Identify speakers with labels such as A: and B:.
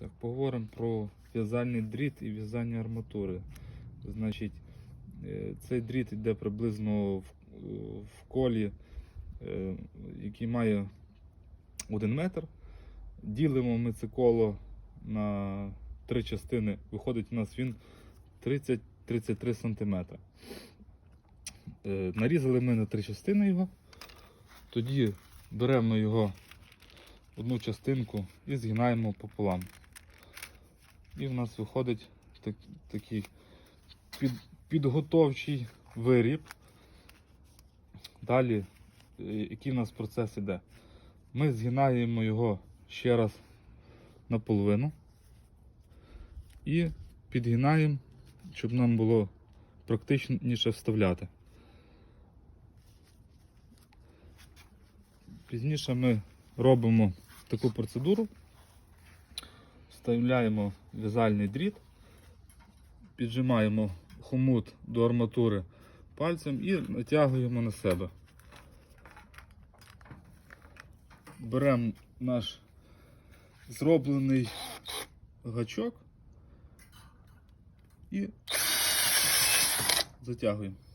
A: Так, поговоримо про в'язальний дріт і в'язання арматури. Значить, е, цей дріт йде приблизно в, в колі, е, який має 1 метр. Ділимо ми це коло на три частини. Виходить, у нас він 30-33 см. Е, Нарізали ми на три частини його. Тоді беремо його одну частинку і згинаємо пополам. І в нас виходить так, такий під, підготовчий виріб. Далі, е, який в нас процес іде? Ми згинаємо його ще раз наполовину і підгинаємо, щоб нам було практичніше вставляти. Пізніше ми робимо таку процедуру, вставляємо в'язальний дріт, піджимаємо хомут до арматури пальцем і натягуємо на себе. Беремо наш зроблений гачок і затягуємо.